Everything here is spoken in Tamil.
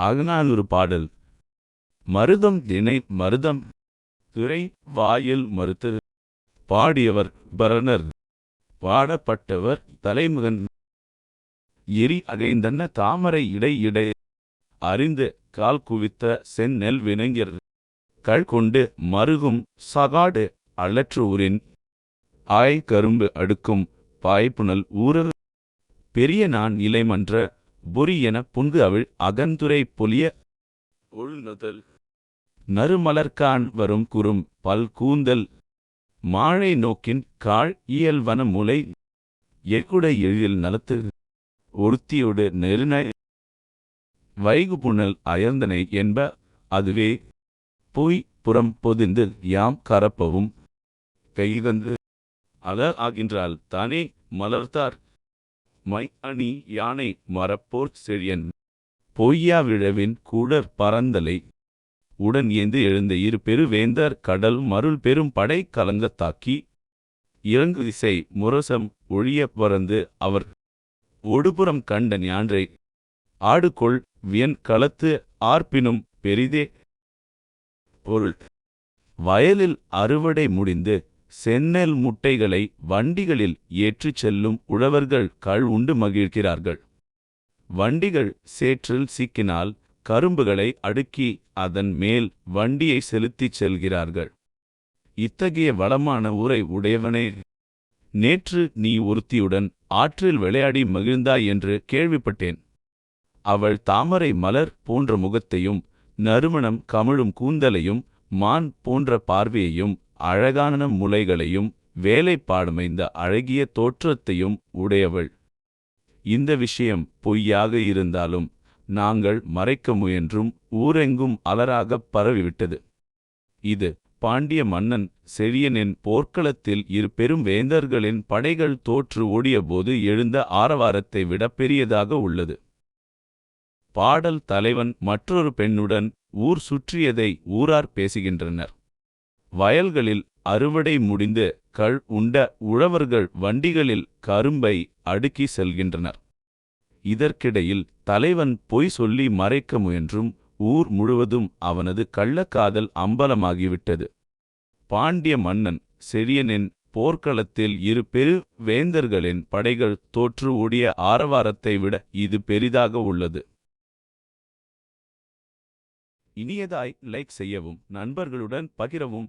அகநானூறு பாடல். மருதம் திணை மருதம் துறை வாயில் மறுத்து பாடியவர் பரணர் பாடப்பட்டவர் தலைமுகன். எரி அகைந்தன்ன தாமரை இடை இடை அறிந்து கால் குவித்த செந்நெல் வினைஞர் கள் கொண்டு மருகும் சகாடு அலற்றூரின் ஆய் கரும்பு அடுக்கும் பாய்ப்புணல் ஊர பெரிய நான் இலைமன்ற பொறி என புன்கு அவிழ் அகந்துரை பொலிய உள்நுதல். நறுமலர்கான் வரும் குறும் பல் கூந்தல். மாழை நோக்கின் காள் இயல்வன முலை. எக்குடை எழில் நலத்து ஒருத்தியோடு நெருந வைகுபுணல் அயர்ந்தனை என்ப அதுவே. பொய் புறம் பொதிந்து யாம் கரப்பவும். கைகந்து அல ஆகின்றால் தானே மலர்த்தார். மை அணி யானை மரப்போர் செழியன். பொய்யா விழவின் கூடற் பரந்தலை. உடன் ஏந்து எழுந்த இரு பெருவேந்தர் கடல் மருள் பெரும் படை கலங்கத் தாக்கி. இறங்கு திசை முரசம் ஒழிய பறந்து அவர். ஒடுபுறம் கண்ட ஞான்றை. ஆடுகொள் வியன் களத்து ஆர்ப்பினும் பெரிதே. பொருள். வயலில் அறுவடை முடிந்து செந்நெல் முட்டைகளை வண்டிகளில் ஏற்றிச் செல்லும் உழவர்கள் கள் உண்டு மகிழ்கிறார்கள். வண்டிகள் சேற்றில் சிக்கினால் கரும்புகளை அடுக்கி அதன் மேல் வண்டியை செலுத்திச் செல்கிறார்கள். இத்தகைய வளமான ஊரை உடையவனே நேற்று நீ ஒருத்தியுடன் ஆற்றில் விளையாடி மகிழ்ந்தாய் என்று கேள்விப்பட்டேன். அவள் தாமரை மலர் போன்ற முகத்தையும் நறுமணம் கமிழும் கூந்தலையும் மான் போன்ற பார்வையையும் அழகான முலைகளையும் வேலைப்பாடுமைந்த அழகிய தோற்றத்தையும் உடையவள். இந்த விஷயம் பொய்யாக இருந்தாலும் நாங்கள் மறைக்க முயன்றும் ஊரெங்கும் அலராகப் பரவிவிட்டது. இது பாண்டிய மன்னன் செழியனின் போர்க்களத்தில் இரு பெரும் வேந்தர்களின் படைகள் தோற்று ஓடியபோது எழுந்த ஆரவாரத்தை விட பெரியதாக உள்ளது. பாடல் தலைவன் மற்றொரு பெண்ணுடன் ஊர் சுற்றியதை ஊரார் பேசுகின்றனர். வயல்களில் அறுவடை முடிந்து கள் உண்ட உழவர்கள் வண்டிகளில் கரும்பை அடுக்கி செல்கின்றனர். இதற்கிடையில் தலைவன் பொய் சொல்லி மறைக்க முயன்றும் ஊர் முழுவதும் அவனது கள்ளக்காதல் அம்பலமாகிவிட்டது. பாண்டிய மன்னன் செழியனின் போர்க்களத்தில் இரு பெரு வேந்தர்களின் படைகள் தோற்று ஓடிய ஆரவாரத்தை விட இது பெரிதாக உள்ளது. இனியதாய் லைக் செய்யவும் நண்பர்களுடன் பகிரவும்